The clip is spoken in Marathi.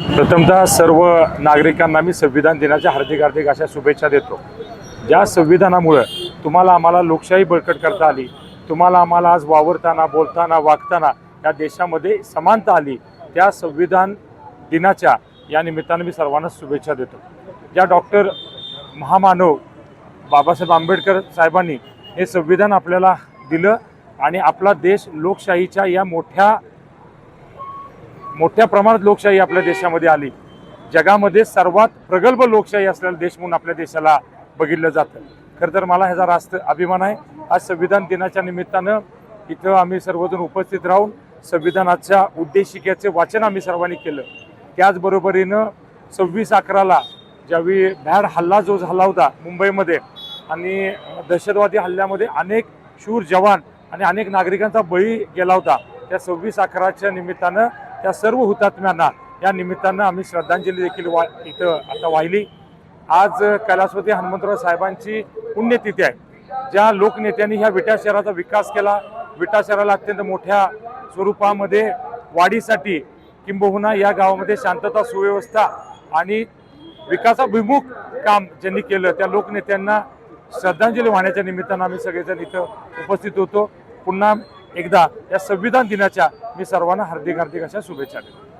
प्रथमतः सर्व नागरिकांना मी संविधान दिनाच्या हार्दिक हार्दिक अशा शुभेच्छा देतो. ज्या संविधानामुळं तुम्हाला आम्हाला लोकशाही बळकट करता आली तुम्हाला आम्हाला आज वावरताना बोलताना वागताना या देशामध्ये समानता आली त्या संविधान दिनाच्या या निमित्तानं मी सर्वांना शुभेच्छा देतो. ज्या डॉक्टर महामानव बाबासाहेब आंबेडकर साहेबांनी हे संविधान आपल्याला दिलं आणि आपला देश लोकशाहीच्या या मोठ्या मोठ्या प्रमाणात लोकशाही आपल्या देशामध्ये आली. जगामध्ये सर्वात प्रगल्भ लोकशाही असलेला देश म्हणून आपल्या देशाला बघितलं जातं. खरं तर मला ह्याचा रास्त अभिमान आहे. आज संविधान दिनाच्या निमित्तानं इथं आम्ही सर्वजण उपस्थित राहून संविधानाच्या उद्देशिकेचे वाचन आम्ही सर्वांनी केलं. त्याचबरोबरीनं सव्वीस अकराला ज्यावेळी भ्याड हल्ला जो झाला होता मुंबईमध्ये आणि दहशतवादी हल्ल्यामध्ये अनेक शूर जवान आणि अनेक नागरिकांचा बळी गेला होता त्या सव्वीस अकराच्या निमित्तानं त्या सर्व हुतात्म्यांना या निमित्तानं आम्ही श्रद्धांजली देखील वा इथं आता वाहिली. आज कैलासवती हनुमंतराव साहेबांची पुण्यतिथी आहे. ज्या लोकनेत्यांनी ह्या विटा शहराचा विकास केला. विटा शहराला अत्यंत मोठ्या स्वरूपामध्ये वाढीसाठी किंबहुना या गावामध्ये शांतता सुव्यवस्था आणि विकासाभिमुख काम ज्यांनी केलं त्या लोकनेत्यांना श्रद्धांजली वाहण्याच्या निमित्तानं आम्ही सगळेजण इथं उपस्थित होतो. पुन्हा एकदा या संविधान दिनाच्या मी सर्वांना हार्दिक हार्दिक अशा शुभेच्छा देतो.